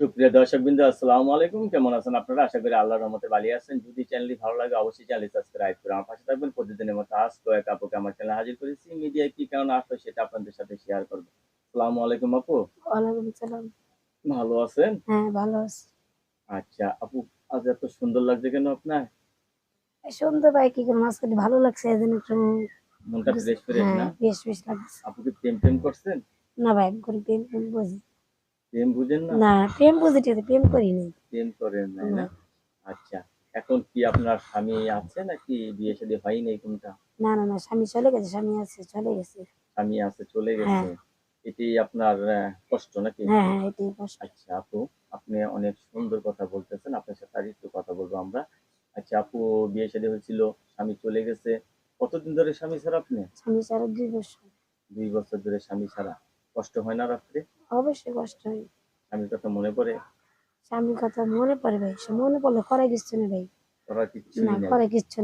সুপ্রিয় দর্শক বিন্দু আসসালামু আলাইকুম। কেমন আছেন আপনারা? আশা করি আল্লাহর রহমতে ভালো আছেন। যদি চ্যানেলটি ভালো লাগে অবশ্যই চ্যানেল সাবস্ক্রাইব করে আমার পাশে থাকবেন। প্রতিদিনের মতো আজ কয়েক আপুকে আমার চ্যানেলে হাজির করেছি। মিডিয়ায় কি কারণে আসলো সেটা আপনাদের সাথে শেয়ার করব। আসসালামু আলাইকুম আপু। ওয়ালাইকুম সালাম ভালো আছেন? হ্যাঁ ভালো আছি। আচ্ছা আপু আজ এত সুন্দর লাগছে কেন আপনার? এই সুন্দর ভাই কি করে কাটি ভালো লাগছে এই জন্য একটু মনটা ফ্রেশ ফ্রেশ হ্যাঁ না? বেশ বেশ লাগছে। আপু কি প্রেম প্রেম করছেন? না ভাই আমি করি প্রেম প্রেম বুঝি প্রেম বুঝেন না? না প্রেম বুঝি ঠিক প্রেম করি নি প্রেম করেন নাই না? না। আচ্ছা এখন কি আপনার স্বামী আছে নাকি বিয়ে শাদী হয়নি কোনটা না না না স্বামী চলে গেছে স্বামী আছে চলে গেছে। স্বামী আছে চলে গেছে। হ্যাঁ। এটি আপনার কষ্ট নাকি? হ্যাঁ হ্যাঁ এটাই কষ্ট। আচ্ছা আপু আপনি অনেক সুন্দর কথা বলতেছেন আপনার সাথে আর একটু কথা বলব আমরা। আচ্ছা আপু বিয়ে শাদী হয়েছিল স্বামী চলে গেছে। কতদিন ধরে স্বামী ছাড়া আপনি? স্বামী ছাড়া দুই বছর। দুই বছর ধরে স্বামী ছাড়া। কষ্ট হয় না রাত্রে? অবশ্যই কষ্ট হয়। স্বামীর কথা মনে পড়ে? স্বামীর কথা মনে পড়ে ভাই সে মনে পড়লে করে কিচ্ছু নেই ভাই। করার না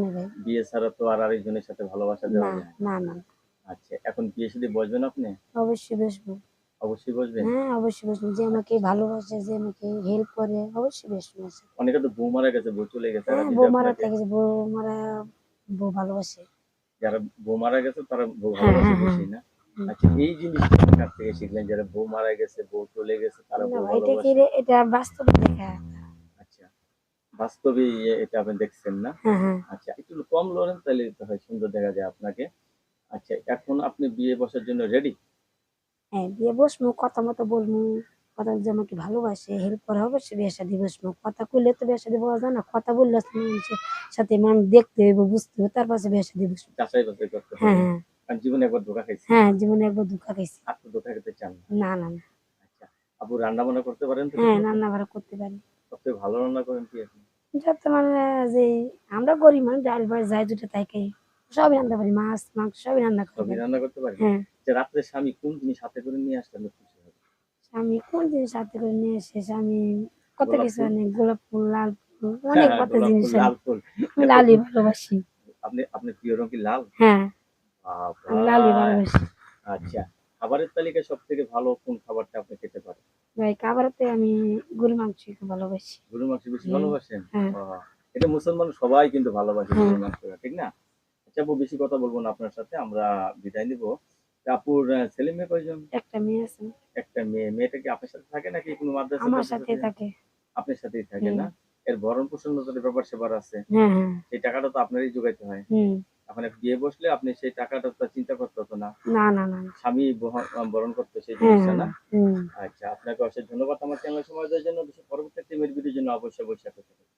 নেই ভাই। বিয়ে ছাড়া তো আর আরেকজনের সাথে ভালোবাসা না না। না আচ্ছা এখন বিয়ে শাদী বসবেন আপনি? অবশ্যই বসবো। অবশ্যই বসবেন? হ্যাঁ অবশ্যই বসবো। যে আমাকে ভালোবাসে যে আমাকে হেল্প করে অবশ্যই বসবো অনেকে তো বউ মারা গেছে বউ চলে গেছে হ্যাঁ বউ মারা থেকে বউ মারা বউ ভালোবাসে। যারা বউ মারা গেছে তারা বউ হ্যাঁ, ভালোবাসে হ্যাঁ, না? হুম। আচ্ছা এই জিনিসটা কার থেকে শিখলেন? যারা বউ মারা গেছে বউ চলে গেছে তারা বউ এটা কি এটা বাস্তবে দেখা। আচ্ছা বাস্তবে এটা আপনি দেখছেন না? হ্যাঁ হ্যাঁ। আচ্ছা একটু কম লড়েন তাহলে হয় সুন্দর দেখা যায় আপনাকে। আচ্ছা এখন আপনি বিয়ে বসার জন্য রেডি হ্যাঁ বিয়ে বসবো কথা মতো বলব। কথা যে আমাকে ভালোবাসে হেল্প করে বিয়ে সাথে বসবো। কথা কইলে তো বিয়ে সাথে বলা যায় না কথা বললে মানুষের সাথে মানুষ দেখতে হইব বুঝতে হবে তার পাশে বিয়ে সাথে বসবো। করতে হ্যাঁ হ্যাঁ। জীবনে একবার ধোকা খাইছি হ্যাঁ জীবনে একবার খাইছি। ধোকা খেতে চান না? না আচ্ছা আপু রান্না বান্না করতে পারেন তো? হ্যাঁ রান্না বাড়া করতে পারি। সবথেকে ভালো রান্না করেন কি আপনি? যত মানে যে আমরা গরিব মানে ডাল ভাত যাই দুটো তাই খাই। সবই রান্না পারি মাছ মাংস সবই রান্না করি। সবই রান্না করতে পারেন? হ্যাঁ। যে রাত্রে স্বামী কোন জিনিস হাতে করে নিয়ে হব? স্বামী কোন জিনিস হাতে করে নিয়ে এসে স্বামী কত কিছু অনেক গোলাপ ফুল লাল ফুল অনেক হ্যাঁ, কত জিনিস লাল ফুল। আমি লালই ভালোবাসি। আপনি আপনি প্রিয় রং কি লাল? হ্যাঁ। আচ্ছা খাবারের তালিকায় সব থেকে ভালো কোন খাবারটা আপনি খেতে পারেন? ভাই খাবারতে আমি গরু মাংস খুব ভালোবাসি। গরুর মাংস বেশি ভালোবাসেন? হ্যাঁ। এটা মুসলমান সবাই কিন্তু ভালোবাসে হ্যাঁ। গরুর মাংসটা ঠিক না? আচ্ছা আপু বেশি কথা বলব না আপনার সাথে আমরা বিদায় নিব। আপুর ছেলে মেয়ে কয়জন? একটা মেয়ে আছে। একটা মেয়ে। মেয়েটা কি আপনার সাথে থাকে নাকি কোনো মাদ্রাসা আমার সাথে থাকে? আপনার সাথেই থাকে না? এর ভরণ পোষণ ব্যাপার সেবার আছে। হ্যাঁ হ্যাঁ। সেই টাকাটা তো আপনারই যোগাইতে হয়। এখন বিয়ে বসলে আপনি সেই টাকাটা চিন্তা করতে হতো না না না না না। স্বামী বরণ করতো সেই জিনিসটা না আচ্ছা আপনাকে অশেষ ধন্যবাদ আমার চ্যানেল সমাজের দেওয়ার জন্য পরবর্তী টিমের ভিডিওর জন্য অবশ্যই অপেক্ষা করুন।